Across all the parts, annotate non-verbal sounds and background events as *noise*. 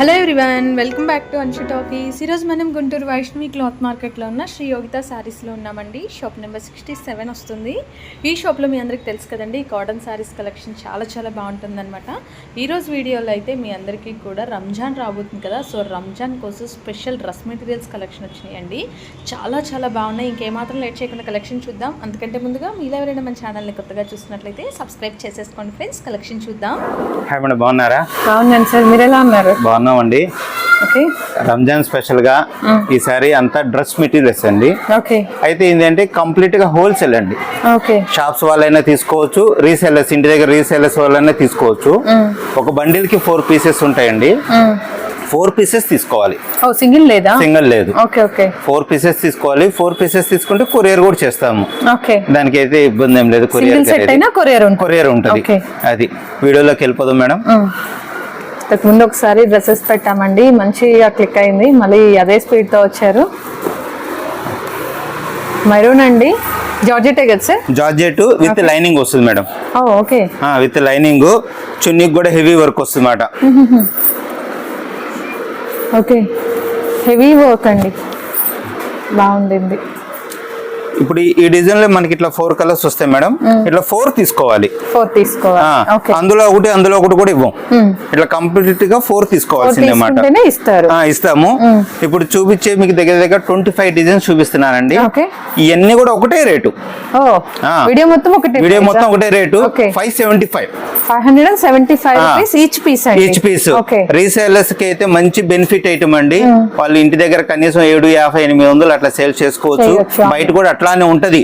Hello everyone welcome back to Anshu talkies ఈరోజు మనం Guntur Vaishnavi cloth మార్కెట్లో ఉన్న శ్రీ యోగిత శారీస్లో ఉన్నామండి. షాప్ నెంబర్ సిక్స్టీ సెవెన్ వస్తుంది. ఈ షాప్లో మీ అందరికి తెలుసు కదండి కాటన్ శారీస్ కలెక్షన్ చాలా చాలా బాగుంటుందన్నమాట. ఈరోజు వీడియోలో అయితే మీ అందరికీ కూడా రంజాన్ రాబోతుంది కదా. సో రంజాన్ కోసం స్పెషల్ డ్రెస్ మెటీరియల్స్ కలెక్షన్ వచ్చినాయండి. చాలా చాలా బాగున్నాయి. ఇంకేమాత్రం లేట్ చేయకుండా కలెక్షన్ చూద్దాం. అందుకంటే ముందుగా మీలో ఎవరైనా మన ఛానల్ని కొత్తగా చూసినట్లయితే సబ్స్క్రైబ్ చేసేసుకోండి ఫ్రెండ్స్. కలెక్షన్ చూద్దాం. బాగున్నారా? బాగున్నాను సార్. మీరు ఎలా ఉన్నారు? ఓకే. రంజాన్ స్పెషల్గా ఈసారి అంతా డ్రెస్ మెటీరియల్స్ అండి. అయితే ఏంటంటే కంప్లీట్గా హోల్సేల్ అండి. ఓకే. షాప్స్ వాళ్ళైనా తీసుకోవచ్చు రీసేలర్స్ ఇంటి దగ్గర రీసేలర్స్ వాళ్ళైనా తీసుకోవచ్చు. ఒక బండిల్కి ఫోర్ పీసెస్ ఉంటాయండి ఫోర్ పీసెస్ తీసుకోవాలి. సింగిల్ లేదా? సింగిల్ లేదు. ఫోర్ పీసెస్ తీసుకోవాలి. ఫోర్ పీసెస్ తీసుకుంటే కొరియర్ కూడా చేస్తాము. ఓకే. దానికి అయితే ఇబ్బంది ఏం లేదు. కొరియర్ అయినా కొరియర్ ఉంటుంది. కొరియర్ ఉంటుంది. Okay. అది. వీడియోలోకి వెళ్ళిపోదాం మేడం. ఇంతకు ముందు ఒకసారి డ్రెస్సెస్ పెట్టామండి మంచిగా క్లిక్ అయింది. మళ్ళీ అదే స్పీడ్తో వచ్చారు. మెరూన్ అండి? జార్జెటే కదా సార్? జార్జెట్ విత్ లైనింగ్ వస్తుంది మేడం. ఓకే. With lining. చున్నీకి కూడా హెవీ వర్క్ వస్తుంది అన్నమాట *laughs* ఓకే. హెవీ వర్క్ అండి. బాగుండింది. ఇప్పుడు ఈ- డిజైన్లో మనకి ఇట్లా ఫోర్ కలర్స్ వస్తాయి మేడం. ఇట్లా ఫోర్ తీసుకోవాలి. ఫోర్ తీసుకోవాలి. అందులో ఒకటి అందులో ఒకటి కూడా ఇవ్వం. ఇట్లా కంప్లీట్గా ఫోర్ తీసుకోవాల్సిందే ఆ, ఇస్తాము. ఇప్పుడు చూపించే మీకు దగ్గర దగ్గర ట్వంటీ ఫైవ్ డిజైన్స్ చూపిస్తున్నానండి ఇవన్నీ కూడా ఒకటే రేటు. వీడియో మొత్తం ఒకటి వీడియో మొత్తం ఒకటే rate. Five seventy five five hundred and seventy five each piece each piece రీసేలర్స్కి అయితే మంచి బెనిఫిట్ ఐటమ్ అండి. వాళ్ళు ఇంటి దగ్గర కనీసం ఏడు యాభై ఎనిమిది వందలు అట్లా సేల్ చేసుకోవచ్చు. బయట కూడా అట్లానే ఉంటది.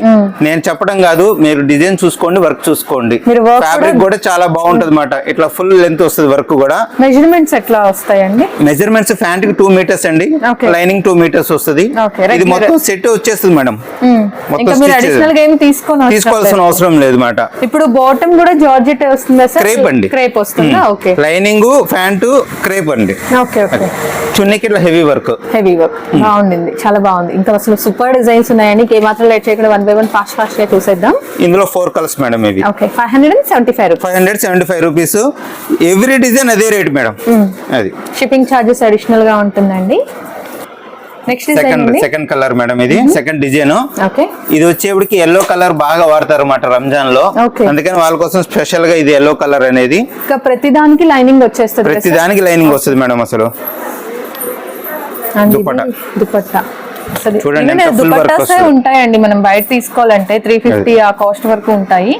నేను చెప్పడం కాదు మీరు డిజైన్ చూసుకోండి వర్క్ చూసుకోండి. ఫ్యాబ్రిక్ కూడా చాలా బాగుంటది అనమాట ఇట్లా ఫుల్ లెంత్ వస్తుంది వర్క్ కూడా. మెజర్మెంట్స్ ఎట్లా వస్తాయండి? మెజర్మెంట్స్ ఫ్యాంట్కి టూ మీటర్స్ అండి. లైనింగ్ టూ మీటర్స్ వస్తుంది. ఇది. మొత్తం సెట్ వచ్చేస్తుంది మేడం. తీసుకోవాల్సిన అవసరం లేదు. మాట ఇప్పుడు బాటమ్ కూడా జార్జెట్ వస్తుందా క్రేప్ అండి. క్రేప్ వస్తుందా? ఓకే లైనింగ్ ప్యాంటు క్రేప్ అండి. ఓకే ఓకే చున్నీకి ఇట్లా హెవీ వర్క్ హెవీ వర్క్ బాగుండింది. చాలా బాగుంది. ఇంకా అసలు సూపర్ డిజైన్స్ ఉన్నాయండి. మాత్రం లేట్ చేయకుండా వన్ బై వన్ ఫాస్ట్ ఫాస్ట్గా చూసేద్దాం. ఇందులో ఫోర్ కలర్స్ మేడం ఇవి. Okay five hundred and seventy five five hundred seventy five rupees every design అదే రేట్ మేడం. అది. షిప్పింగ్ ఛార్జెస్ అడిషనల్గా ఉంటుందండి. Next design second colour madam ఇది. సెకండ్ డిజైన్ ఓకే ఇది వచ్చేప్పటికి ఎల్లో కలర్ బాగా వాడతారు అన్నమాట రంజాన్లో. అందుకని వాళ్ళ కోసం స్పెషల్గా ఇది ఎల్లో కలర్ అనేది. ప్రతి దానికి లైనింగ్ వచ్చేస్తుంది ప్రతి దానికి లైనింగ్ వస్తుంది మేడం అసలు. దుపట్టా. చూడండి దుపట్టాసే. ఉంటాయండి మనం బయట తీసుకోవాలంటే త్రీ ఫిఫ్టీ ఆ కాస్ట్ వరకు ఉంటాయి.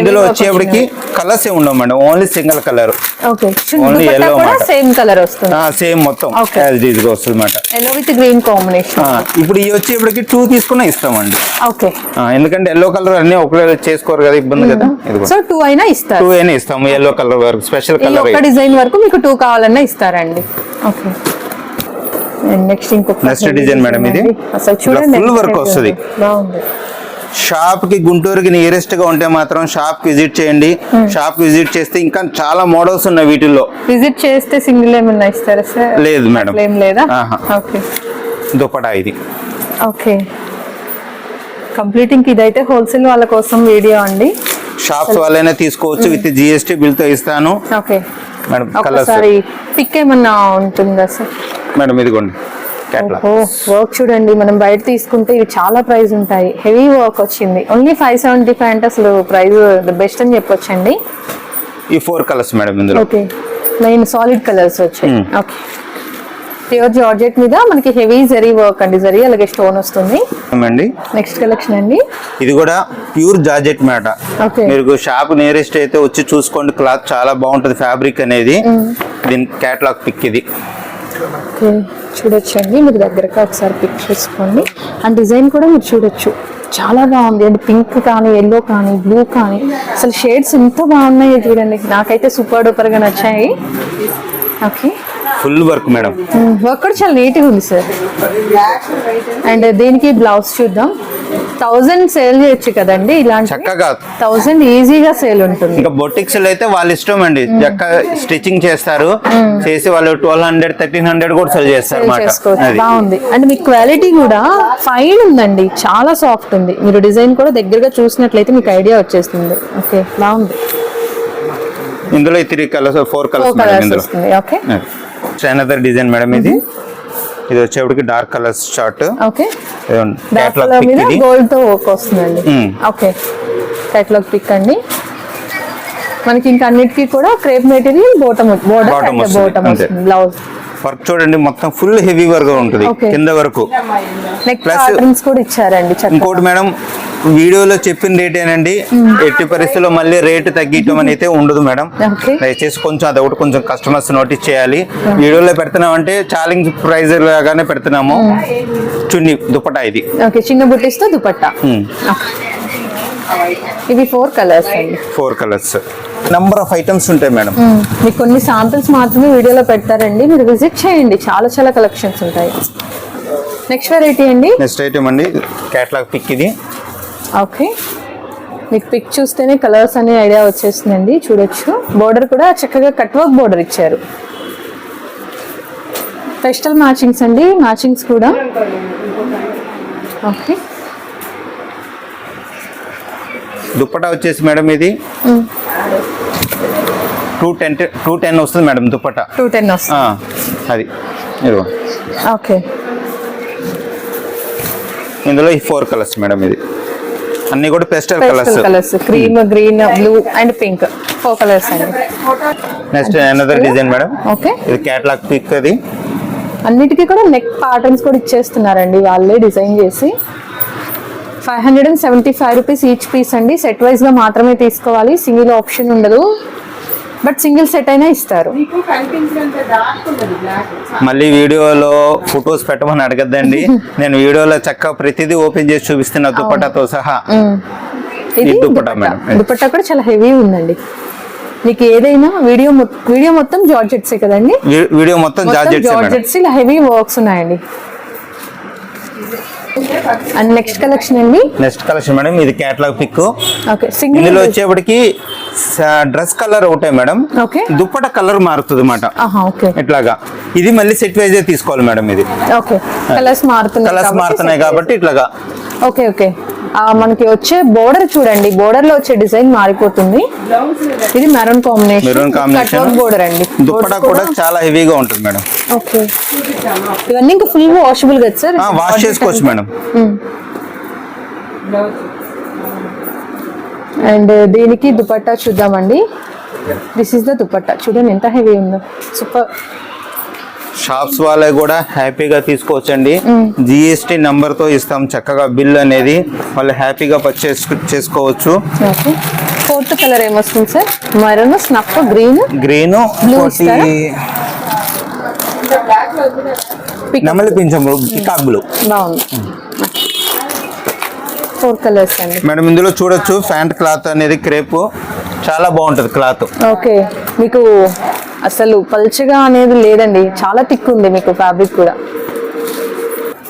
ఇందులో వచ్చేప్పటికి కలర్స్ ఏ ఉండవు మేడం ఓన్లీ సింగిల్ కలర్ కూడా మాట. సేమ్ కలర్ వస్తుంది. సేమ్ మొత్తం. యాజ్ ఈజ్గా వస్తుంది అనమాట ఎల్లో విత్ గ్రీన్ కాంబినేషన్ ఇప్పుడు ఈ వచ్చేప్పటికి టూ తీసుకున్నా ఇస్తామండి ఓకే ఎందుకంటే ఎల్లో కలర్ అన్ని ఒకటే చేసుకోరు కదా ఇబ్బంది కదా. సో టూ అయినా ఇస్తారు. టూ అయినా ఇస్తాము ఎల్లో కలర్ వరకు స్పెషల్ కలర్ డిజైన్ వరకు మీకు టూ కావాలన్నా ఇస్తారండి. ఓకే నెక్స్ట్ ఇంకొక Next design మేడం ఇది. అసలు చూడండి work heavy వస్తది. బాగుంది. షాప్కి గుంటూరుకి నియరెస్ట్గా ఉంటే మాత్రం షాప్ విజిట్ చేయండి. షాప్ విజిట్ చేస్తే ఇంకా చాలా మోడల్స్ ఉన్నాయి వీటిల్లో. విజిట్ చేస్తే సింగిల్ ఏమన్నా ఇస్తారా సార్ లేదు మేడం ఏం లేదా? ఆహా. ఓకే దుపటా ఇది. ఓకే కంప్లీటింగ్ ఇదైతే హోల్సేల్ వాళ్ళ కోసం వీడియో అండి. షాప్స్ వాళ్ళైనా తీసుకోవచ్చు విత్ జిఎస్టీ బిల్తో ఇస్తాను. ఓకే మేడం ఒకసారి పిక్ ఏమన్నా ఉంటుందా సార్ మేడం ఇదిగోండి. వర్క్ చూడండి. మనం బయట తీసుకుంటే ఇవి చాలా ప్రైస్ ఉంటాయి. హెవీ వర్క్ వచ్చింది. ఓన్లీ ఫైవ్ సెవెంటీ ఫైవ్ అంటే అసలు ప్రైస్ ద బెస్ట్ అని చెప్పొచ్చండి. ఈ ఫోర్ కలర్స్ మేడం ఇందులో. ఓకే లైన్ సాలిడ్ కలర్స్ వచ్చాయి. Hmm. ఓకే ప్యూర్ జార్జెట్ మీద మనకి హెవీ జరీ వర్క్ అండి. జరీ అలాగే స్టోన్ వస్తుంది. అండి నెక్స్ట్ కలెక్షన్ అండి. ఇది కూడా ప్యూర్ జార్జెట్ మాట. Okay. మీరు షాప్ నియరెస్ట్ అయితే వచ్చి చూసుకోండి. క్లాత్ చాలా బాగుంటది ఫ్యాబ్రిక్ అనేది. దీని క్యాట్లాగ్ పిక్ ఇది. ఓకే చూడొచ్చండి. మీరు దగ్గరగా ఒకసారి పిక్ చేసుకోండి అండ్ డిజైన్ కూడా మీరు చూడొచ్చు. చాలా బాగుంది. అండ్ పింక్ కానీ ఎల్లో కానీ బ్లూ కానీ. అసలు షేడ్స్ ఎంత బాగున్నాయో చూడండి. నాకైతే సూపర్ డూపర్గా నచ్చాయి. Okay. Full work madam. Work కూడా చాలా నీట్గా ఉంది సార్. అండ్ దీనికి బ్లౌజ్ చూద్దాం. థౌజండ్ సేల్ చేయొచ్చు కదండి ఇలాంటి చక్కగా. థౌజండ్ ఈజీగా సేల్ ఉంటుంది. ఇంకా బొటిక్స్ అయితే వాళ్ళ ఇష్టం అండి. చక్క స్టిచ్చింగ్ చేస్తారు. చేసి వాళ్ళు ట్వెల్వ్ హండ్రెడ్ థర్టీన్ హండ్రెడ్ కూడా సెల్ చేస్తారు బాగుంది. అండ్ మీ క్వాలిటీ కూడా ఫైన్ ఉందండి. చాలా సాఫ్ట్ ఉంది. మీరు డిజైన్ కూడా దగ్గరగా చూసినట్లయితే మీకు ఐడియా వచ్చేస్తుంది. ఓకే బాగుంది. ఇందులో three colours four colours okay another design madam ఇది. ఇది వచ్చేప్పటికి డార్క్ కలర్స్ షార్ట్ ఓకే గోల్డ్తో వర్క్ వస్తుందండి. ఓకే కేటలాగ్ పిక్ అండి. మనకి ఇంకా అన్నిటికీ కూడా క్రేప్ మెటీరియల్ బ్లౌజ్ వర్క్ చూడండి మొత్తం ఫుల్ హెవీ వర్క్ ఉంటుంది. కింద వరకు. ప్యాటర్న్స్ కూడా ఇచ్చారండి ఇంకోటి మేడం వీడియోలో చెప్పిన రేటేనండి ఎట్టి పరిస్థితుల్లో మళ్ళీ రేటు తగ్గించడం అని అయితే ఉండదు మేడం. దయచేసి కొంచెం అదొకటి కొంచెం కస్టమర్స్ నోటీస్ చేయాలి. వీడియోలో పెడుతున్నాం అంటే ఛాలెంజ్ ప్రైజ్ లాగానే పెడుతున్నాము. చున్ని దుపటా ఇది. ఓకే చిన్న బుట్టీస్తో దుపట్టా ఇవి ఫోర్ కలర్స్ అండి. Four colours number of items ఉంటాయి మేడం. మీకు కొన్ని శాంపిల్స్ మాత్రమే వీడియోలో పెడతారండి. మీరు విజిట్ చేయండి. చాలా చాలా కలెక్షన్స్ ఉంటాయి. నెక్స్ట్ వెరైటీ అండి. నెక్స్ట్ ఐటమ్ అండి. క్యాట్లాగ్ పిక్ ఇది. ఓకే. మీకు పిక్ చూస్తేనే కలర్స్ అనే ఐడియా వచ్చేస్తుందండి. చూడొచ్చు. బోర్డర్ కూడా చక్కగా కట్ వర్క్ బోర్డర్ ఇచ్చారు. ఫెస్టల్ మ్యాచింగ్స్ అండి. మ్యాచింగ్స్ కూడా. ఓకే. దుప్పటా వచ్చేసి మేడం ఇది. టూ టెన్ టూ టెన్ వస్తుంది మేడం దుప్పటా. టూ టెన్ వస్తుంది. అది. ఇదిగో. ఓకే. ఇందులో ఈ ఫోర్ కలర్స్ మేడం ఇది. అన్ని కూడా pastel colours colours cream green blue and pink four colours అండి. Next another design madam okay ఇది క్యాట్లాగ్ పిక్ అది. అన్నిటికీ కూడా నెక్ ప్యాటర్న్స్ కూడా ఇచ్చేస్తున్నారండి వాళ్ళే డిజైన్ చేసి. Five hundred and seventy five rupees each piece అండి. సెట్ వైజ్గా మాత్రమే తీసుకోవాలి. సింగిల్ ఆప్షన్ ఉండదు. బట్ సింగిల్ సెట్ అయినా ఇస్తారు. మళ్ళీ వీడియోలో ఫొటోస్ పెట్టమని అడగద్దండి. నేను వీడియోలో చక్కగా ప్రతిదీ ఓపెన్ చేసి చూపిస్తున్నా దుప్పటాతో సహా. ఇది ఇది దుపట్టా దుపట్టా మేడం. దుపట్టా కూడా చాలా హెవీ ఉందండి. మీకు ఏదైనా వీడియో వీడియో మొత్తం జార్జెట్సే కదండి? వీడియో మొత్తం మొత్తం జార్జెట్స్ మేడం. జార్జెట్స్ ఇలా హెవీ వర్క్స్ ఉన్నాయండి. అండ్ నెక్స్ట్ కలెక్షన్ అండి? నెక్స్ట్ కలెక్షన్ మేడం ఇది క్యాట్లాగ్ పిక్ ఓకే సింగిల్ ఇందులో వచ్చేప్పటికి డ్రెస్ కలర్ ఒకటే మేడం ఓకే దుప్పట కలర్ మారుతుంది ఓకే ఇట్లాగా. ఇది మళ్ళీ సెట్ వైజ్ తీసుకోవాలి మేడం ఇది. ఓకే కలర్స్ మారుతున్నాయి కలర్స్ మారుతున్నాయి కాబట్టి ఇట్లాగా. ఓకే ఓకే మనకి వచ్చే బోర్డర్ చూడండి. బోర్డర్లో వచ్చే డిజైన్ మారిపోతుంది. ఇది maroon combination maroon combination border అండి. దుప్పట కూడా చాలా హెవీగా ఉంటుంది మేడం. ఓకే ఇవన్నీ ఇంకా ఫుల్ వాషబుల్ కదా సార్ వాష్ చేసుకోవచ్చు మేడం. అండ్ దీనికి దుపట్టా చూద్దామండి. This is the dupatta. చూడండి ఎంత హెవీ ఉందో. సూపర్ షాప్స్ వాళ్ళే కూడా హ్యాపీగా తీసుకోవచ్చండి. జిఎస్టి నంబర్తో ఇస్తాం చక్కగా బిల్ అనేది. వాళ్ళు హ్యాపీగా పర్చేస్ చేసుకోవచ్చు. ఫోర్త్ కలర్ ఏమొస్తుంది sir? Maroon snuff green green? నెమలి పింఛం పికాక్ బ్లూ బాగుంది. ఫోర్ కలర్స్ అండి. మేడం ఇందులో చూడొచ్చు ఫ్యాంట్ క్లాత్ అనేది క్రేప్. చాలా బాగుంటది క్లాత్. ఓకే. మీకు అసలు పల్చగా అనేది లేదండి. చాలా థిక్ ఉంది మీకు ఫ్యాబ్రిక్ కూడా.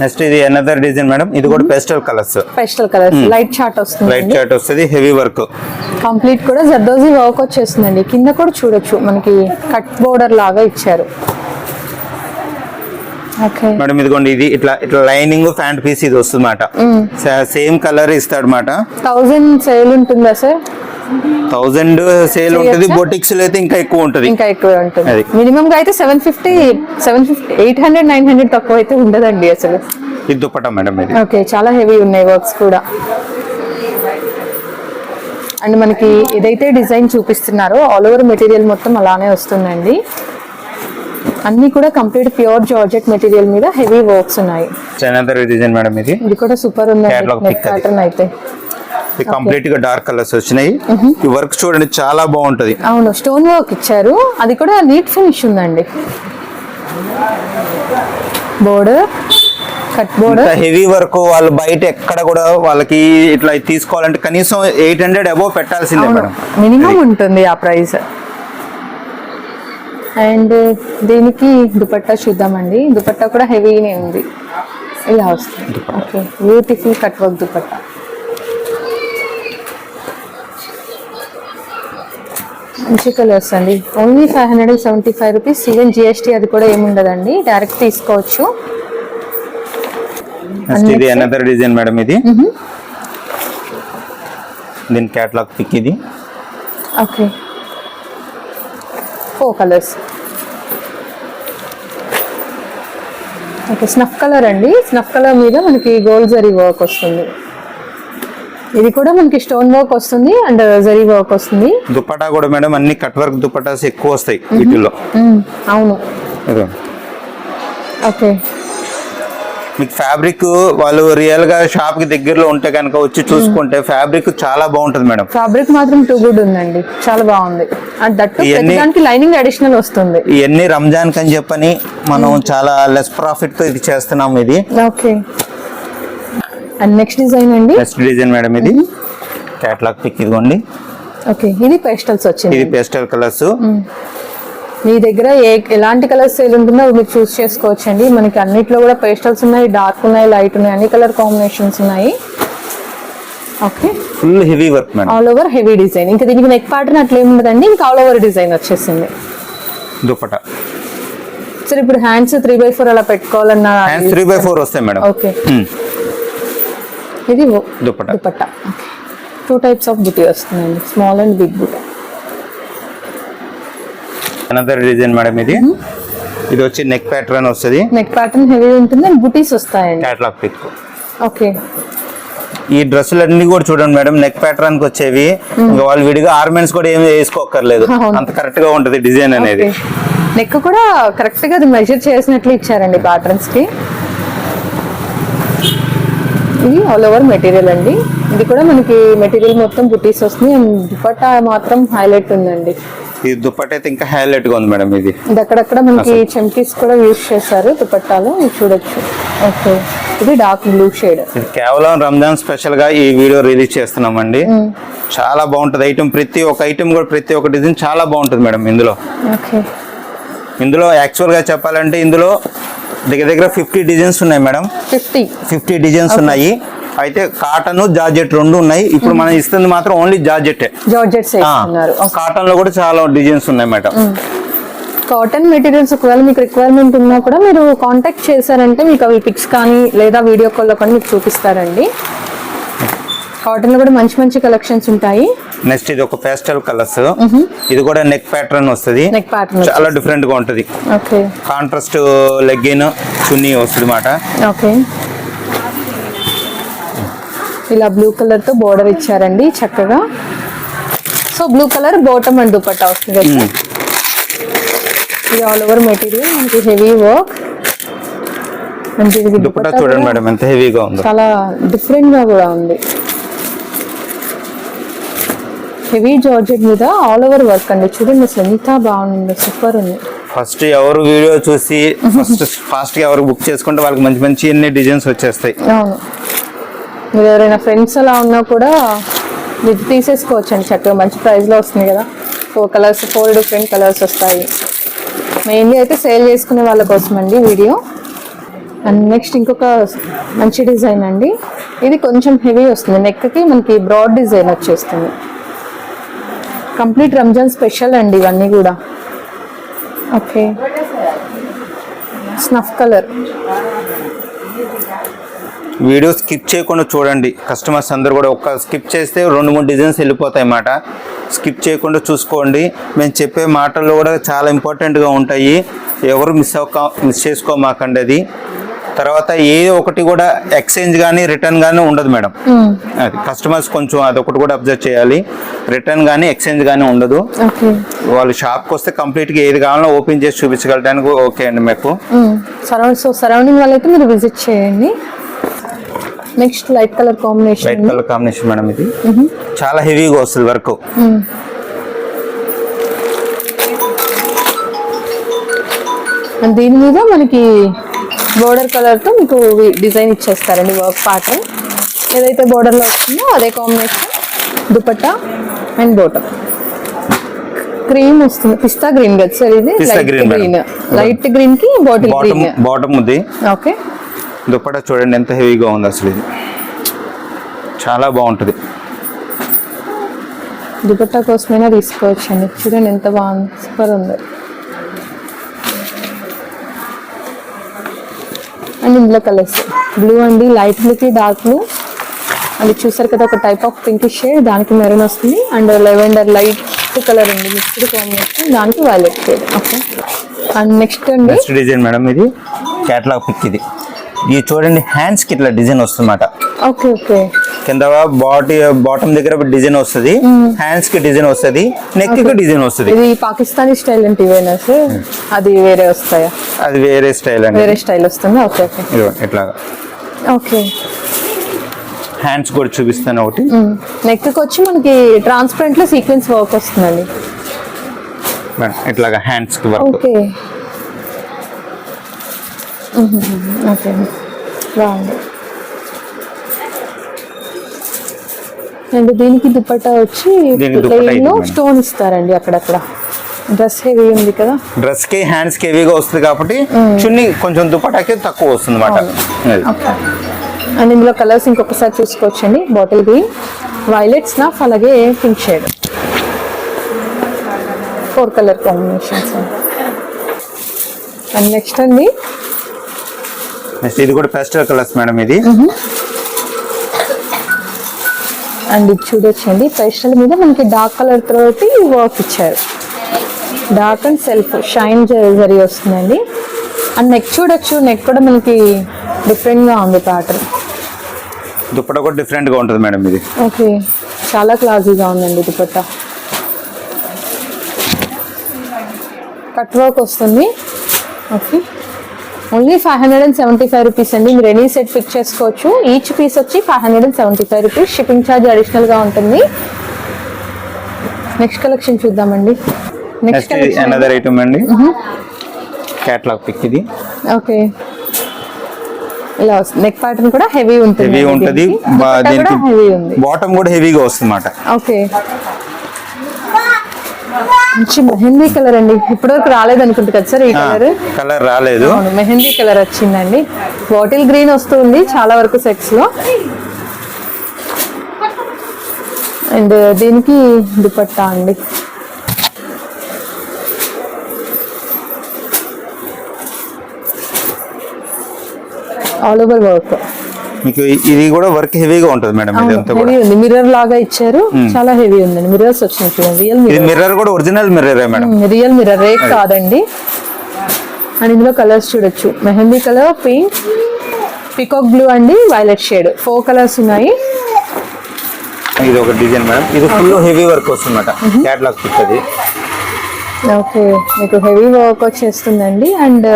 నెక్స్ట్ ఇది అనదర్ డిజైన్ మేడం ఇది కూడా pastel colours pastel colours light chart light వస్తుంది చార్ట్ వస్తుంది హెవీ వర్క్ కంప్లీట్ కూడా జర్దోజీ వర్క్ వచ్చేస్తుందండి. కింద కూడా చూడొచ్చు. మనకి కట్ బోర్డర్ లాగా ఇచ్చారు. ఓకే మేడం ఇదిగోండి ఇది ఇట్లా ఇట్లా లైనింగ్ ఫ్యాంట్ పీస్ ఇది వస్తుంది సేమ్ కలర్ ఇస్తాడు మాట థౌజండ్ సేల్ ఉంటుందా సార్ థౌజండ్ సేల్ ఉంటుంది? బొటిక్స్లో అయితే ఇంకా ఎక్కువ ఉంటుంది. ఇంకా ఎక్కువ ఉంటుంది. మినిమం గా అయితే seven fifty seven fifty eight hundred nine hundred తక్కువ అయితే ఉండదండి అసలు. ఇది దుప్పట మేడం ఇది. ఓకే చాలా హెవీ ఉన్నాయి వర్క్స్ కూడా. అండ్ మనకి ఏదైతే డిజైన్ చూపిస్తున్నారో ఆల్ ఓవర్ మెటీరియల్ మొత్తం అలానే వస్తుందండి. అన్ని కూడా కంప్లీట్ ప్యూర్ జార్జెట్ మెటీరియల్ మీద హెవీ వర్క్స్ ఉన్నాయి. డిజైన్ మేడం ఇది. ఇది కూడా సూపర్ అది. ప్యాటర్న్ అయితే. కంప్లీట్గా డార్క్ కలర్స్ వచ్చినాయి. ఈ వర్క్ చూడండి చాలా బాగుంటది. అవును స్టోన్ వర్క్ ఇచ్చారు. అది కూడా నీట్ ఫినిష్ ఉందండి. Border cut border heavy work వాళ్ళు బయట ఎక్కడ కూడా వాళ్ళకి ఇట్లా తీసుకోవాలంటే కనీసం ఎయిట్ హండ్రెడ్ అబోవ్ పెట్టాల్సిందే మేడం. మినిమం ఉంటుంది ఆ ప్రైస్ అండ్ దీనికి దుపట్టా చూద్దామండి. దుపట్టా కూడా హెవీనే ఉంది. ఇలా వస్తుంది. Okay beautiful cut work dupatta. మంచి కలర్స్ అండి. Only five hundred and seventy five rupees even GST అది కూడా ఏముండదండి. డైరెక్ట్ తీసుకోవచ్చు. ఇది అనదర్ డిజైన్ మేడం ఇది. దీని క్యాట్లాగ్ పిక్ ఇది. Okay four colours okay snuff colour అండి. స్నఫ్ కలర్ మీద మనకి గోల్డ్ జరీ వర్క్ వస్తుంది. ఇది కూడా మనకి స్టోన్ వర్క్ వస్తుంది అండ్ జరీ వర్క్ వస్తుంది. దుపట్టా కూడా మేడం అన్ని కట్ వర్క్ దుపట్టాస్ ఎక్కువ వస్తాయి వీటిల్లో. అవును. ఓకే. మీకు ఫ్యాబ్రిక్ వాళ్ళు రియల్గా షాప్కి దగ్గరలో ఉంటే కనుక వచ్చి చూసుకుంటే ఫ్యాబ్రిక్ చాలా బాగుంటది మేడం. ఫ్యాబ్రిక్ మాత్రం టూ గుడ్ ఉందండి. చాలా బాగుంది. అండ్ దట్ ఇవన్నీ- దానికి లైనింగ్ అడిషనల్ వస్తుంది. ఇవన్నీ రంజాన్ కని చెప్పని మనం చాలా లెస్ ప్రాఫిట్తో ఇది చేస్తున్నాం ఇది. ఓకే. అండ్ నెక్స్ట్ డిజైన్ అండి? నెక్స్ట్ డిజైన్ మేడం ఇది. క్యాట్లాగ్ పిక్ ఇదిగోండి. ఓకే ఇది పేస్టల్స్ వచ్చింది ఇది పేస్టల్ కలర్స్ మీ దగ్గర ఏ ఎలాంటి కలర్స్ సేల్ ఉంటుందో మీరు చూస్ చేసుకోవచ్చండి. మనకి అన్నిట్లో కూడా పేస్టల్స్ ఉన్నాయి డార్క్ ఉన్నాయి లైట్ ఉన్నాయి అన్ని కలర్ కాంబినేషన్స్ ఉన్నాయి. Okay full heavy work madam all over heavy design ఇంకా దీనికి నెక్ ప్యాటర్న్ అట్లా ఏమి ఉండదండి ఇంకా ఆల్ ఓవర్ డిజైన్ వచ్చేసింది. దుపట్టా. సరే ఇప్పుడు హ్యాండ్స్ త్రీ బై ఫోర్ అలా పెట్టుకోవాలన్నా హ్యాండ్స్ త్రీ బై ఫోర్ వస్తాయి మేడం ఓకే Hmm. ఇది dupatta dupatta two types of buti వస్తుందండి small and big buti another design madam ఇది. ఇది వచ్చి నెక్ ప్యాటర్న్ వస్తుంది. నెక్ ప్యాటర్న్ హెవీ ఉంటుంది. అండ్ బుటీస్ వస్తాయండి. Catalogue pic okay. ఈ డ్రెస్సులు అన్ని కూడా చూడండి మేడం నెక్ ప్యాటర్న్కి వచ్చేవి. ఇంకా వాళ్ళు విడిగా ఆర్మెంట్స్ కూడా ఏమి వేసుకోకర్లేదు. అంత కరెక్ట్గా ఉంటది డిజైన్ అనేది. నెక్ కూడా కరెక్ట్గా అది మెజర్ చేసినట్లు ఇచ్చారండి ప్యాటర్న్స్కి. ఇది ఆల్ ఓవర్ మెటీరియల్ అండి. ఇది కూడా మనకి మెటీరియల్ మొత్తం బుటీస్ వస్తుంది. అండ్ దుపట్టా మాత్రం హైలైట్ ఉందండి. ఈ దుప్పట్ అయితే ఇంకా హైలైట్గా ఉంది మేడం ఇది. ఇది అక్కడక్కడ మనకి చెమ్కీస్ కూడా యూజ్ చేశారు దుపట్టాలో. చూడొచ్చు. ఓకే ఇది డార్క్ బ్లూ షేడ్ కేవలం రంజాన్ స్పెషల్గా ఈ వీడియో రిలీజ్ చేస్తున్నామండి. చాలా బాగుంటది. ఐటమ్ ప్రతి ఒక్క ఐటమ్ కూడా ప్రతి ఒక్క డిజైన్ చాలా బాగుంటది మేడం ఇందులో. ఓకే ఇందులో యాక్చువల్గా చెప్పాలంటే ఇందులో దగ్గర దగ్గర ఫిఫ్టీ డిజైన్స్ ఉన్నాయి మేడం. ఫిఫ్టీ. ఫిఫ్టీ డిజైన్స్ ఉన్నాయి. అయితే కాటన్ జార్జెట్ రెండు ఉన్నాయి. ఇప్పుడు మనం ఇస్తుంది మాత్రం ఓన్లీ జార్జెట్టే జార్జెట్స్ వేస్తున్నారు కాటన్లో కూడా చాలా డిజైన్స్ ఉన్నాయి మేడం. కాటన్ మెటీరియల్స్ ఒకవేళ మీకు రిక్వైర్మెంట్ ఉన్నా కూడా మీరు కాంటాక్ట్ చేశారంటే మీకు అవి పిక్స్ కానీ లేదా వీడియో కాల్లో కానీ మీకు చూపిస్తారండి. కాటన్లో కూడా మంచి మంచి కలెక్షన్స్ ఉంటాయి. నెక్స్ట్ ఇది ఒక పేస్టల్ కలర్స్. ఇది కూడా నెక్ ప్యాటర్న్ వస్తుంది. నెక్ ప్యాటర్న్ చాలా డిఫరెంట్గా ఉంటది. ఓకే. కాంట్రాస్ట్ లెగ్గిన్ చున్నీ వస్తుంది మాట ఓకే. ఇలా బ్లూ కలర్తో బోర్డర్ ఇచ్చారండి చక్కగా. So blue colour bottom and dupatta వస్తుంది ఇది ఆల్ ఓవర్ మెటీరియల్ మనకి హెవీ వర్క్ దుపట్టా చూడండి మేడం ఎంత హెవీగా ఉందో. చాలా డిఫరెంట్గా కూడా ఉంది. హెవీ జార్జెట్ మీద ఆల్ ఓవర్ వర్క్ అండి. చూడండి అసలు ఎంత బాగుంది. సూపర్ ఉంది. ఫస్ట్ ఎవరు వీడియో చూసి ఫస్ట్ ఫాస్ట్గా ఎవరు బుక్ చేసుకుంటే వాళ్ళకి మంచి మంచి ఎన్ని డిజైన్స్ వచ్చేస్తాయి. అవును. మీరు ఎవరైనా ఫ్రెండ్స్ అలా ఉన్నా కూడా మీరు తీసేసుకోవచ్చు అండి చక్కగా. మంచి ప్రైస్లో వస్తుంది కదా. Four colours four different colours వస్తాయి. మెయిన్లీ అయితే సేల్ చేసుకునే వాళ్ళ కోసం అండి వీడియో. అండ్ నెక్స్ట్ ఇంకొక మంచి డిజైన్ అండి. ఇది కొంచెం హెవీ వస్తుంది. నెక్కి మనకి బ్రాడ్ డిజైన్ వచ్చేస్తుంది. కంప్లీట్ రంజాన్ స్పెషల్ అండి ఇవన్నీ కూడా. Okay. Snuff colour. Video skip చేయకుండా చూడండి. కస్టమర్స్ అందరూ కూడా ఒక్క స్కిప్ చేస్తే రెండు మూడు డిజైన్స్ వెళ్ళిపోతాయి అన్నమాట. స్కిప్ చేయకుండా చూసుకోండి. మేము చెప్పే మాటలు కూడా చాలా ఇంపార్టెంట్గా ఉంటాయి. ఎవరు మిస్ అవ్వక మిస్ చేసుకోమాకండి అది. తర్వాత ఏ ఒకటి కూడా ఎక్స్చేంజ్ కానీ రిటర్న్ కానీ ఉండదు మేడం. అది కస్టమర్స్ కొంచెం అదొకటి కూడా అబ్జర్వ్ చేయాలి. రిటర్న్ కానీ ఎక్స్చేంజ్ కానీ ఉండదు. వాళ్ళు షాప్కి వస్తే కంప్లీట్గా ఏది కావాలో ఓపెన్ చేసి చూపించగలడానికి ఓకే అండి మీకు. సో సరౌండింగ్ వాళ్ళైతే మీరు విజిట్ చేయండి. Next light colour light combination colour combination madam ఇది. చాలా హెవీగా వస్తుంది వర్క్ అండ్ దీని మీద మనకి బోర్డర్ కలర్తో మీకు డిజైన్ ఇచ్చేస్తారండి వర్క్ ప్యాటర్న్. ఏదైతే border లో వస్తుందో అదే combination dupatta and bottom cream వస్తుంది. పిస్తా గ్రీన్ కదా సార్ ఇది? Light green madam. లైట్ గ్రీన్కి బాటిల్ బాటమ్ గ్రీన్ బాటమ్ ఉంది. ఓకే దుప్పట చూడండి ఎంత హెవీగా ఉంది అసలు ఇది. చాలా బాగుంటుంది. దుపట్టా కోసమైనా తీసుకోవచ్చండి. చూడండి ఎంత బాగుంది. సూపర్ ఉంది. అండ్ ఇందులో కలర్స్. బ్లూ అండి లైట్ బ్లూకి డార్క్ బ్లూ అది చూసారు కదా ఒక టైప్ ఆఫ్ పింక్ షేడ్ దానికి మెరూన్ వస్తుంది. అండ్ లెవెండర్ లైట్ కలర్ ఉంది. మిక్స్డ్ కాంబినేషన్ దానికి violet shade okay and next అండి. నెక్స్ట్ డిజైన్ మేడం ఇది. క్యాటలాగ్ పిక్ ఇది. ఇది చూడండి హ్యాండ్స్కి ఇట్లా డిజైన్ వస్తుందన్నమాట. ఓకే ఓకే కింద బాడీ బాటమ్ దగ్గర డిజైన్ వస్తుంది. హ్యాండ్స్కి డిజైన్ వస్తుంది. నెక్కి డిజైన్ వస్తుంది. ఇది పాకిస్తానీ స్టైల్ అంటే అది వేరే వస్తాయా? అది వేరే స్టైల్ అండి. వేరే స్టైల్ వస్తుందా? Okay okay. ఇట్లాగా. ఓకే. హ్యాండ్స్ కూడా చూపిస్తాను ఒకటి. నెక్ వచ్చి మనకి ట్రాన్స్పరెంట్లో సీక్వెన్స్ వర్క్ వస్తుందండి. ఇట్లాగా హ్యాండ్స్కి వర్క్. ఓకే. ఓకే. బాగుంది. అండ్ దీనికి దుపట్టా వచ్చి ప్లెయిన్. స్టోన్ ఇస్తారండి అక్కడక్కడ. డ్రెస్ హెవీ ఉంది కదా. డ్రెస్కి హ్యాండ్స్కి హెవీగా వస్తుంది కాబట్టి చున్ని కొంచెం దుపటాకి తక్కువ వస్తుంది అనమాట అండ్ ఇందులో కలర్స్ ఇంకొకసారి చూసుకోవచ్చండి. బాటిల్ గ్రీన్ వైలెట్ స్నాఫ్ అలాగే pink shade four colour combinations and next అండి. ఇది కూడా పెస్టల్ కలర్స్ మేడం ఇది. అండ్ ఇది చూడొచ్చండి. పేస్టల్ మీద మనకి డార్క్ కలర్ తోటి వర్క్ ఇచ్చారు. Dark and self shine zari వస్తుందండి. అండ్ నెక్ చూడొచ్చు. నెక్ కూడా మనకి డిఫరెంట్గా ఉంది ప్యాటర్న్ దుప్పట కూడా డిఫరెంట్గా ఉంటుంది మేడం ఇది. ఓకే చాలా క్లాసీగా ఉందండి దుపట్టా కట్ వర్క్ వస్తుంది. Okay only five hundred and seventy five rupees అండి. మీరు ఎనీ సెట్ పిక్ చేసుకోవచ్చు. ఈచ్ పీస్ వచ్చి five hundred and seventy five rupees shipping charge అడిషనల్గా ఉంటుంది. నెక్స్ట్ కలెక్షన్ చూద్దామండి. నెక్స్ట్ అనదర్ ఐటమ్ అండి. క్యాట్లాగ్ పిక్ ఇది. ఓకే ఇలా నెక్ ప్యాటర్న్ కూడా హెవీ ఉంటుంది. హెవీ ఉంటది. బాటమ్ కూడా హెవీగా వస్తుంది అన్నమాట ఓకే మంచి మెహందీ కలర్ అండి. ఇప్పటివరకు రాలేదు అనుకుంటా కదా సార్ ఈ కలర్? కలర్ రాలేదు. మెహందీ కలర్ వచ్చిందండి. బాటిల్ గ్రీన్ వస్తుంది చాలా వరకు సెట్స్లో. అండ్ దీనికి దుపట్టా అండి. ఆల్ ఓవర్ వర్క్ మీకు ఇది కూడా వర్క్ హెవీగా ఉంటుంది మేడం ఇదంతా కూడా. ఉంది. మిర్రర్ లాగా ఇచ్చారు. చాలా హెవీ ఉందండి మిర్రర్స్ వచ్చినాయి చూడండి. రియల్ ఇది మిర్రర్ కూడా ఒరిజినల్ మిర్రరే మేడం? రియల్ మిర్రర్ రేట్ కాదండి. అండ్ ఇందులో కలర్స్ చూడొచ్చు. Mehndi colour pink peacock blue అండి వైలెట్ షేడ్ ఫోర్ కలర్స్ ఉన్నాయి. ఇది ఒక డిజైన్ మేడం. ఇది ఫుల్ హెవీ వర్క్ వస్తుందన్నమాట క్యాట్లాగ్ పిక్ అది. ఓకే మీకు హెవీ వర్క్ వచ్చేస్తుందండి. అండ్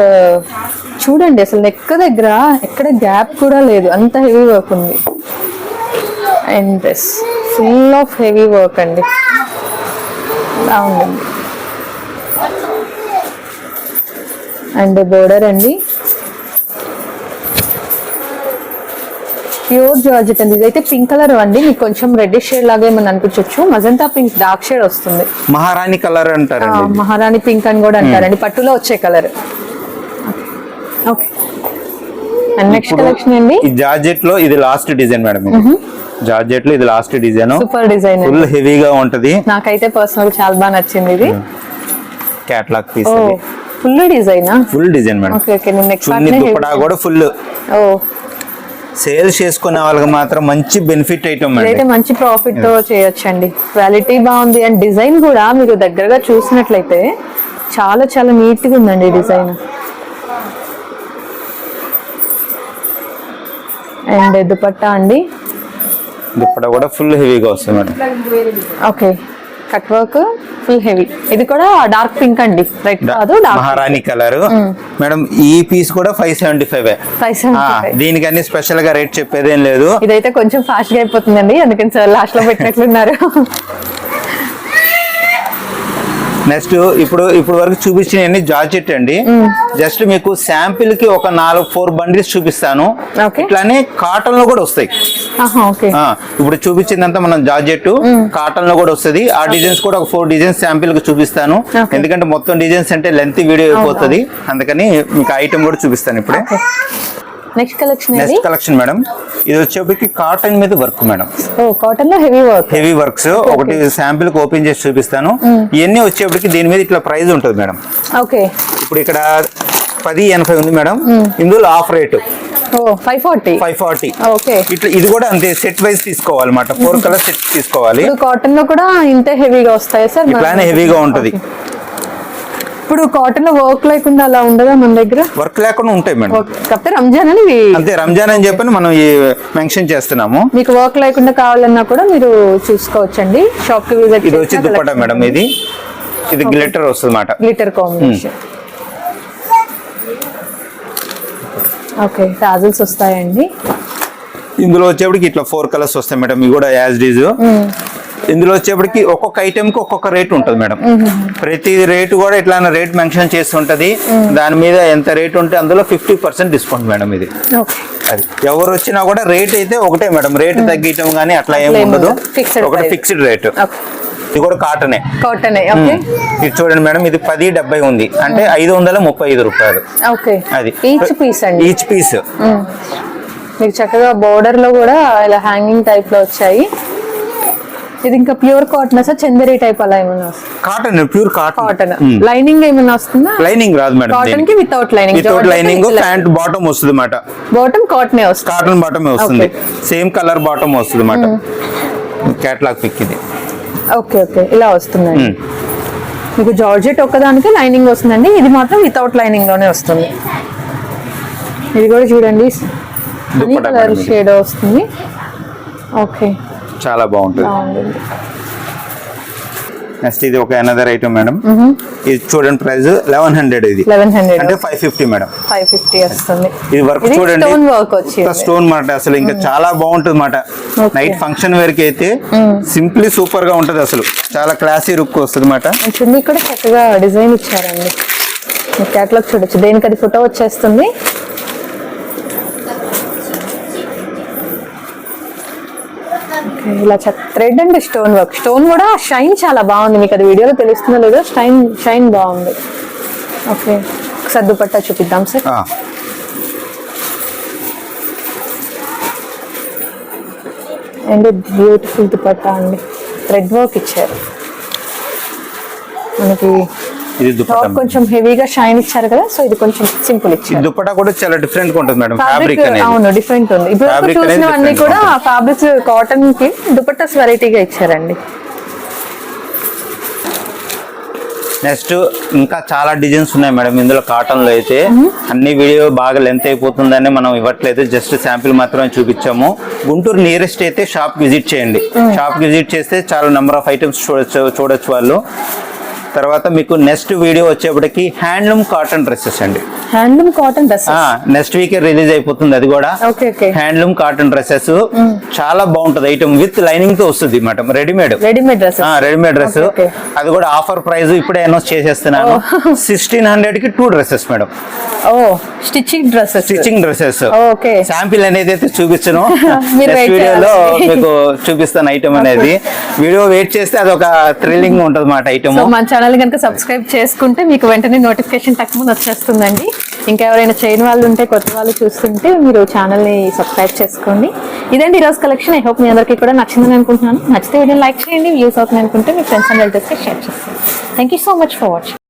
చూడండి అసలు నెక్ దగ్గర ఎక్కడ గ్యాప్ కూడా లేదు. అంత హెవీ వర్క్ ఉంది. And this full of heavy work అండి. బాగుందండి. అండ్ బోర్డర్ అండి. ప్యూర్ జార్జెట్ అండి. ఇదైతే పింక్ కలర్ అండి. మీకు కొంచెం రెడ్డిష్ షేడ్ లాగా ఏమని అనిపించవచ్చు మజంతా పింక్ డార్క్ షేడ్ వస్తుంది. మహారాణి కలర్ ఇది. మహారాణి పింక్ అని కూడా అంటారండి. పట్టులో వచ్చే కలర్ నెక్స్ట్ కలెక్షన్ అండి ఈ జార్జెట్లో ఇది లాస్ట్ డిజైన్ మేడం జార్జెట్లో ఇది last design super design full హెవీగా ఉంటది. నాకైతే పర్సనల్ చాలా బాగా నచ్చింది ఇది. Catalogue piece full డిజైనా full design madam. Okay okay నేను నెక్స్ట్ చున్ని దుప్పటా కూడా ఫుల్ ఓ. సేల్స్ చేసుకునే వాళ్ళకి మాత్రం మంచి బెనిఫిట్ ఐటమ్ అండి మంచి ప్రాఫిట్తో చేయొచ్చండి. క్వాలిటీ బాగుంది. అండ్ డిజైన్ కూడా మీరు దగ్గరగా చూసినట్లయితే చాలా చాలా నీట్గా ఉందండి డిజైన్ అండ్ దుపట్టా అండి? దుప్పటా కూడా ఫుల్ హెవీగా వస్తుంది madam. Okay. Cut work full heavy. ఇది కూడా డార్క్ పింక్ అండి. రెడ్ కాదు మహారాణి కలర్. మేడం ఈ పీస్ కూడా five seventy five five seventy five దీనికి అన్ని స్పెషల్గా రేట్ చెప్పేదేం లేదు. ఇదైతే కొంచెం ఫాస్ట్గా అయిపోతుందండి అందుకని సార్ లాస్ట్లో పెట్టినట్లున్నారు. నెక్స్ట్ ఇప్పుడు ఇప్పుడు వరకు చూపించిన జార్జెట్ అండి. జస్ట్ మీకు శాంపిల్కి ఒక నాలుగు ఫోర్ బండిల్స్ చూపిస్తాను. ఇట్లానే కాటన్లో కూడా వస్తాయి. ఇప్పుడు చూపించిందంతా మనం జార్జెట్. కాటన్లో కూడా వస్తది. ఆ డిజైన్స్ కూడా ఒక ఫోర్ డిజైన్స్ శాంపిల్కి చూపిస్తాను. ఎందుకంటే మొత్తం డిజైన్స్ అంటే లెంత్ వీడియో అయిపోతుంది. అందుకని మీకు ఐటమ్ కూడా చూపిస్తాను ఇప్పుడే. Next collection next collection madam ఇది వచ్చేప్పటికి కాటన్ మీద వర్క్ మేడం ఓ కాటన్లో హెవీ వర్క్ హెవీ వర్క్స్ ఒకటి శాంపిల్కి ఓపెన్ చేసి చూపిస్తాను. ఇవన్నీ వచ్చేప్పటికి దీని మీద ఇట్లా ప్రైస్ ఉంటుంది మేడం ఓకే ఇప్పుడు ఇక్కడ పది ఎనభై ఉంది మేడం ఇందులో off rate five forty five forty okay ఇట్లా ఇది కూడా అంతే సెట్ వైజ్ తీసుకోవాలన్నమాట. ఫోర్ కలర్ సెట్ తీసుకోవాలి. కాటన్లో కూడా ఇంతే హెవీగా వస్తాయి సార్ ఇట్లానే హెవీగా ఉంటది. ఇప్పుడు కాటన్ వర్క్ లేకుండా అలా ఉండదా మన దగ్గర? వర్క్ లేకుండా ఉంటాయి మేడం. కాకపోతే రంజాన్ అని అంతే రంజాన్ అని చెప్పని మనం ఈ మెన్షన్ చేస్తున్నాము. మీకు వర్క్ లేకుండా కావాలన్నా కూడా మీరు చూసుకోవచ్చండి. షాప్కి విజిట్ ఇది వచ్చి దుప్పట మేడం ఇది. ఇది గ్లిటర్ వస్తుంది అన్నమాట గ్లిటర్ కాంబినేషన్ ఓకే టాజల్స్ వస్తాయండి. ఇందులో వచ్చేప్పటికి ఇట్లా ఫోర్ కలర్స్ వస్తాయి మేడం. ఇవి కూడా యాజ్ డీజ్ ఇందులో వచ్చేప్పటికి ఒక్కొక్క ఐటెం కి ఒక్కొక్క రేట్ ఉంటుంది మేడం. ప్రతి రేటు కూడా ఇట్లా రేట్ మెన్షన్ చేసి ఉంటది దాని మీద ఎంత రేట్ ఉంటే అందులో ఫిఫ్టీ పర్సెంట్ డిస్కౌంట్ మేడం ఇది. అది ఎవరు వచ్చినా కూడా రేట్ అయితే ఒకటే మేడం. రేట్ తగ్గించడం కానీ అట్లా ఏమి ఉండదు. ఒకటి. ఫిక్స్డ్ రేట్ ఇది కూడా కాటనే కాటన్ ఇది చూడండి మేడం ఇది పది డెబ్బై ఉంది. అంటే ఐదు వందల ముప్పై ఐదు రూపాయలు. ఓకే. అది. ఈచ్ పీస్ అండి. Each piece. మీకు చక్కగా బోర్డర్లో కూడా ఇలా హ్యాంగింగ్ టైప్లో వచ్చాయి. ఇది ఇంకా pure cotton sir Chanderi type అలా ఏమన్నా cotton pure cotton cotton lining ఏమన్నా వస్తుందా? లైనింగ్ రాదు madam కాటన్కి without lining without lining pant bottom వస్తుంది అన్నమాట బాటమ్ కాటనే వస్తుంది? కాటన్ బాటమ్ వస్తుంది. సేమ్ కలర్ బాటమ్ వస్తుంది అన్నమాట క్యాట్లాగ్ పిక్ ఇది. ఓకే ఓకే ఇలా వస్తుందండి. మ్మ్. మీకు జార్జెట్ ఒక్కదానికి లైనింగ్ వస్తుందండి. ఇది మాత్రం వితౌట్ లైనింగ్లోనే వస్తుంది. ఇది కూడా చూడండి. కలర్. షేడ్ వస్తుంది. ఓకే చాలా బాగుంటుంది. నెక్స్ట్ ఇది ఒక అనదర్ ఐటమ్ మేడం ఇది చూడండి ప్రైస్ లెవెన్ హండ్రెడ్ ఇది. లెవెన్ హండ్రెడ్ అంటే five fifty madam five fifty వస్తుంది. ఇది వర్క్ చూడండి. స్టోన్ వర్క్ వచ్చి స్టోన్ మాట అసలు ఇంకా చాలా బాగుంటుంది మాట. నైట్ ఫంక్షన్ వేర్కి అయితే సింప్లీ సూపర్గా ఉంటది అసలు. చాలా క్లాసీ లుక్ వస్తుంది మాట. చున్నీ కూడా చక్కగా డిజైన్ ఇచ్చారండి. క్యాట్లాగ్ చూడొచ్చు. దేనికి అది ఫోటో వచ్చేస్తుంది? ఇలా thread and stone work stone కూడా షైన్ చాలా బాగుంది. మీకు అది వీడియోలో తెలుస్తుందో లేదో షైన్ షైన్ బాగుంది. ఓకే ఒకసారి దుపట్టా చూపిద్దాం సార్ అండ్ బ్యూటిఫుల్ దుపట్టా అండి. థ్రెడ్ వర్క్ ఇచ్చారు. మనకి ఇది దుప్పటా టాప్ కొంచెం హెవీగా షైన్ ఇచ్చారు కదా సో ఇది కొంచెం సింపుల్ ఇచ్చారు. దుప్పటా కూడా చాలా డిఫరెంట్గా ఉంటుంది మేడం ఫ్యాబ్రిక్ అవును డిఫరెంట్ ఉంది. ఇప్పుడు చూసినవన్నీ కూడా. ఫ్యాబ్రిక్స్ కాటన్కి దుపట్టాస్ వెరైటీగా ఇచ్చారండి. నెక్స్ట్ ఇంకా చాలా డిజైన్స్ ఉన్నాయి మేడం. ఇందులో కాటన్లో అయితే అన్ని వీడియో బాగా లెంత్ అయిపోతుందని మనం ఇవ్వట్లేదు. జస్ట్ శాంపిల్ మాత్రమే చూపించాము. గుంటూరు నియరెస్ట్ అయితే షాప్ విజిట్ చేయండి. షాప్ విజిట్ చేస్తే చాలా నెంబర్ ఆఫ్ ఐటమ్స్ చూడొచ్చు చూడొచ్చు వాళ్ళు. తర్వాత మీకు నెక్స్ట్ వీడియో వచ్చేప్పటికి హ్యాండ్లూమ్ కాటన్ డ్రెస్సెస్ అండి. హ్యాండ్లూమ్ కాటన్ డ్రెస్ నెక్స్ట్ వీకే రిలీజ్ అయిపోతుంది అది కూడా. హ్యాండ్లూమ్ కాటన్ డ్రెస్సెస్ చాలా బాగుంటది. ఐటమ్ విత్ లైనింగ్తో వస్తుంది madam readymade readymade dress readymade dress. అది కూడా ఆఫర్ ప్రైస్ ఇప్పుడే అనౌన్స్ చేసేస్తున్నాను. *laughs* సిక్స్టీన్ హండ్రెడ్కి టూ డ్రెస్సెస్ మేడం ఓ stitching dresses stitching dresses okay sample అనేది అయితే చూపించను. *laughs* వీడియోలో. మీకు చూపిస్తాను ఐటమ్ అనేది. వీడియో వెయిట్ చేస్తే అది ఒక థ్రిల్లింగ్ ఉంటుంది మాట ఐటమ్ ఛానల్ కనుక సబ్స్క్రైబ్ చేసుకుంటే మీకు వెంటనే నోటిఫికేషన్ తక్కువ వచ్చేస్తుందండి. ఇంకా ఎవరైనా చేయని వాళ్ళు ఉంటే కొత్త వాళ్ళు చూస్తుంటే మీరు ఛానల్ని సబ్స్క్రైబ్ చేసుకోండి. ఇదండి ఈరోజు కలెక్షన్. ఐ హోప్ మీ అందరికీ కూడా నచ్చిందని అనుకుంటున్నాను. నచ్చితే వీడియో లైక్ చేయండి వ్యూస్ అవుతుంది అనుకుంటే మీ ఫ్రెండ్స్ అండ్ రిలేటివ్స్కి షేర్ చేస్తాను thank you so much for watching